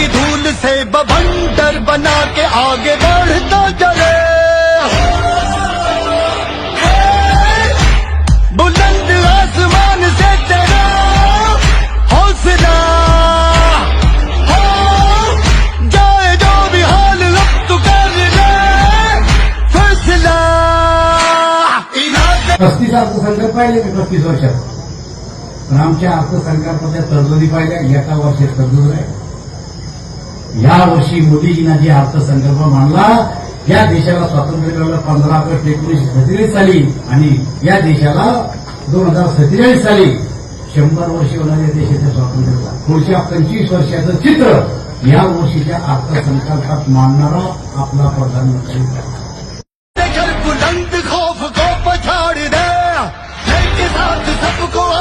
की धूल से बभंडर बना के आगे बढ़ता चले। बुलंद आसमान से तेरा हौसला। हो, जाए जो भी हाल अब कर ले फैसला। पस्तीस अर्थसंकल्प अर्थसंकल्पाच्या तरतुदी पाहिल्या एका वर्षात तरतूद आहे या वर्षी मोदीजींना जे अर्थसंकल्प मांडला या देशाला स्वातंत्र्य मिळालं पंधरा ऑगस्ट एकोणीसशे सत्तेचाळीस साली आणि या देशाला दोन हजार सत्तेचाळीस साली शंभर वर्षी होणाऱ्या देशाच्या स्वातंत्र्याला पुढच्या पंचवीस वर्षाचं चित्र या वर्षीच्या अर्थसंकल्पात मांडणारा आपला प्रधानमंत्री बुलंद खौफ को पछाड़ दे सबको